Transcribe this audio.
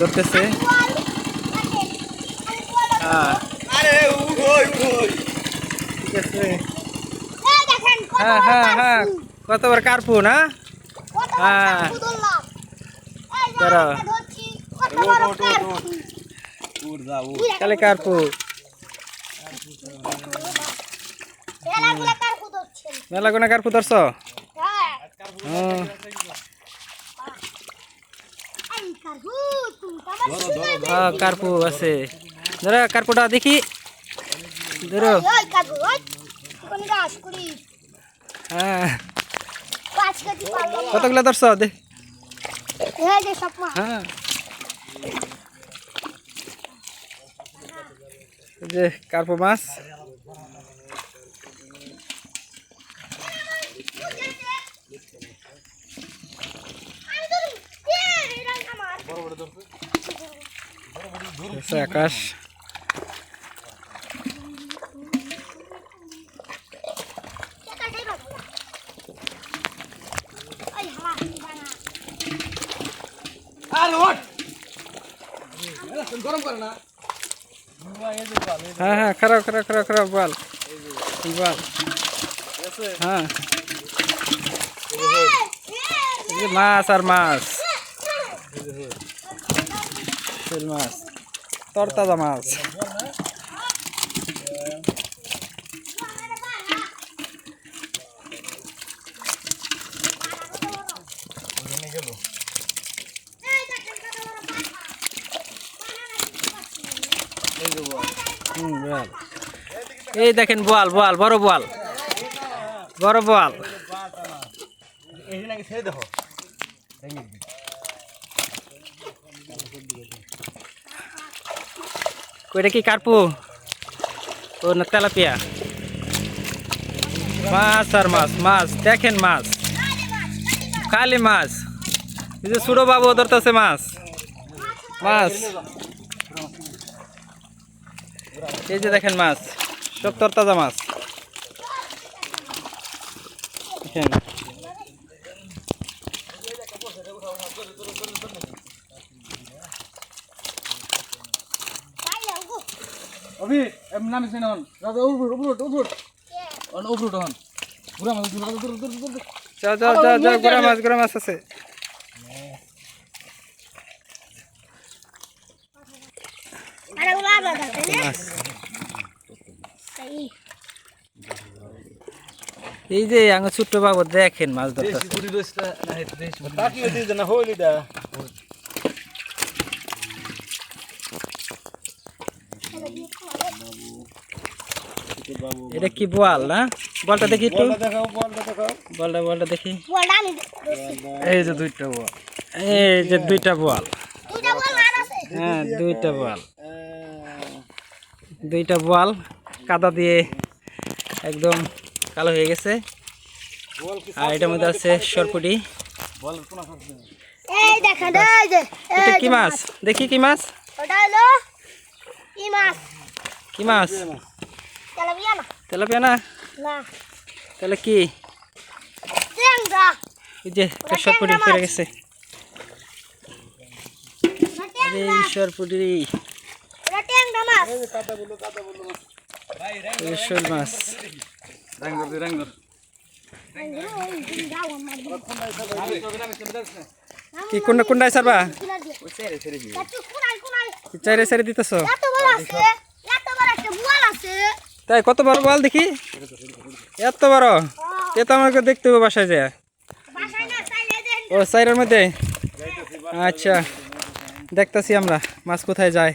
ধরতেছে। হ্যাঁ। হ্যাঁ হ্যাঁ হ্যাঁ কার্পু না? হ্যাঁ। কালে কার্পু মেলা কোনা কার্পু ধরছ হ্যাঁ। হ্যাঁ কার্পু আছে ধরো কার্পুটা দেখি ধরো হ্যাঁ কতগুলো ধরছ দে হ্যাঁ এই যে কার্পু মাছ আকাশ। আরে ওঠ। গরম করে না। হ্যাঁ হ্যাঁ খারাপ খারাপ খারাপ খারাপ বল। বল। হ্যাঁ। মাছ আর মাছ। শোল মাছ, তরতাজা মাছ। বল এই দেখেন বোয়াল বোয়াল, বড় বোয়াল। বড় নাকি ছেড়ে দেখো। কইটা কি কার্পু? ও না তেলাপিয়া। মাছ আর মাছ মাছ, দেখেন মাছ। খালি মাছ। এই যে ছোট বাবু ধরতেছে মাছ। মাছ। এই যে দেখেন মাছ, সব তরতাজা মাছ। দেখেন। অভি এম নাম রাজা অন। হন মাছ দূর দূর দূর দূর। দূর যাও যাও যাও যাও গোড়া মাছ গোড়া মাছ আছে। মাছ এই যে আঙ ছোট্ট বাবু দেখেন মাছ ধরতেছে। এটা কি বল না বলটা দেখি একটু। বলটা বলটা দেখি। এই যে দুইটা বল। এই যে দুইটা বল। হ্যাঁ দুইটা বল। দুইটা বল কাদা দিয়ে একদম কালো হয়ে গেছে। আর এটার মধ্যে আছে সরপুটি। বল কোন আছে এই দেখেন এই যে এটা কি মাছ? দেখি কি মাছ? কি মাছ? কি মাছ? তেলাপিয়া না তেলাপিয়া না না তাহলে কি এই যে সরপুটি পড়ে মাছ। গেছে কি কোনটা কোনটায় সারবা ছেড়ে ছেড়ে চাইরে চাইরে দিতেছ এত বড় আছে এত বড় একটা বুয়াল আছে তাই কত বড় বল দেখি? এত বড়? এ তো আমাকে দেখতে হবে বাসায় দেন ও, সাইডের মধ্যে? আচ্ছা দেখতেছি আমরা, মাছ কোথায় যায়।